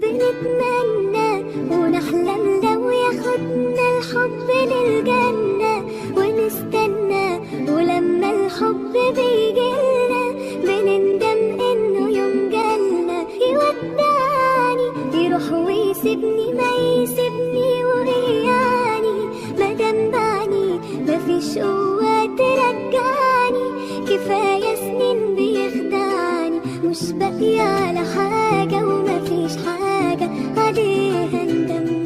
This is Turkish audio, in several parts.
بنتمنى ونحلم لو ياخدنا الحب للجنة ونستنى ولما الحب بيجيلنا بنندم إنه يوم جالنا يودعني يروح ويسيبني ما يسيبني. مش باقية على حاجة ومفيش حاجة عليها ندم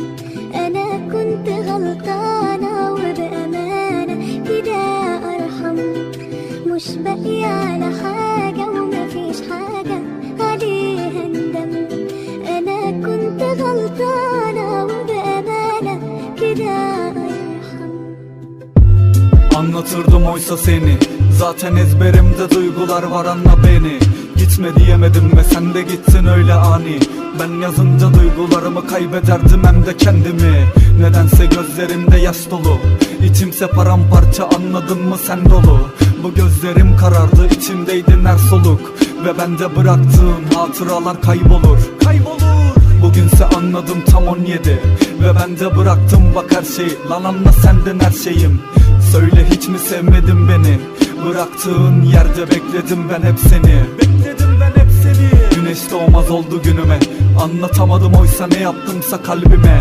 أنا كنت غلطانة وبأمانة كده أرحم. مش باقية على حاجة ومفيش حاجة عليها ندم أنا كنت غلطانة وبأمانة كده أرحم. Anlatırdım oysa seni Zaten ezberimde duygular var anla beni. Gitme diyemedim ve sen de gittin öyle ani. Ben yazınca duygularımı kaybederdim hem de kendimi. Nedense gözlerimde yaş dolu. İçimse paramparça anladın mı sen dolu? Bu gözlerim karardı içimdeydin her soluk. Ve bende bıraktığın hatıralar kaybolur. Kaybolur. Bugünse anladım tam 17 Ve ben de bıraktım bak her şeyi. Lan anla senden her şeyim. Söyle hiç mi sevmedin beni Bıraktığın yerde bekledim ben hep seni. Bekledim ben hep seni. Güneş doğmaz oldu günüme. Anlatamadım oysa ne yaptımsa kalbime.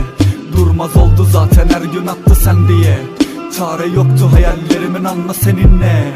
Durmaz oldu zaten her gün attı sen diye. Çare yoktu hayallerimin anla seninle.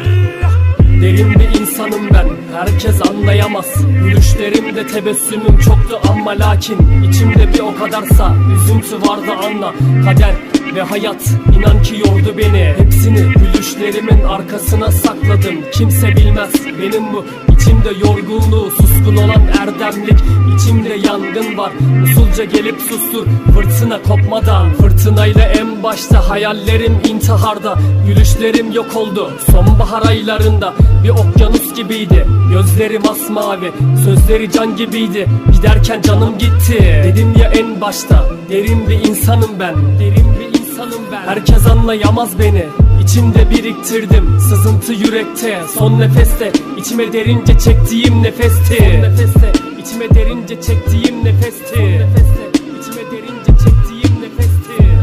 Derin bir insanım ben herkes anlayamaz. Gülüşlerimde tebessümüm çoktu ama lakin içimde bir o kadarsa üzüntü vardı anla. Kader ve hayat inan ki yordu beni. Hepsini gülüşlerimin arkasına sakladım. Kimse bilmez benim bu içimde yorgunluğu. Suskun olan erdemlik içimde yangın var. Usulca gelip sustur fırtına kopmadan. Fırtınayla en başta hayallerim intiharda. Gülüşlerim yok oldu sonbahar aylarında. Bir okyanus gibiydi gözleri masmavi Sözleri can gibiydi giderken canım gitti. Dedim ya en başta derin bir insanım ben. Derin bir insanım ben. Herkes anlayamaz beni. İçimde biriktirdim sızıntı yürekte. Son nefeste içime derince çektiğim nefesti Son nefeste içime derince çektiğim nefesti Son nefeste içime derince çektiğim nefesti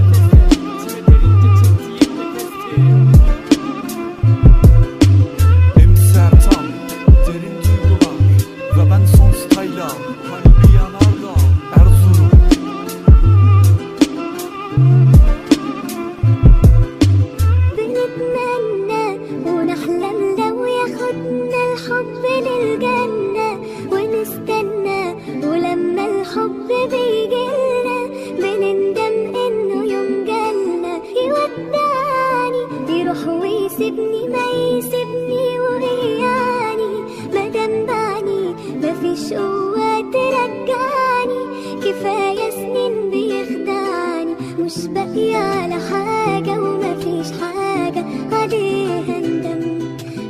يروح ويسيبني ما يسيبني ويعني مادام بعني مفيش قوة ترجعني كفاية سنين بيخدعني مش باقية على حاجة ومفيش حاجة عليها ندم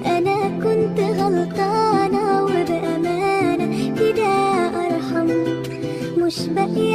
أنا كنت غلطانة وبأمانة. كده أرحم مش باقية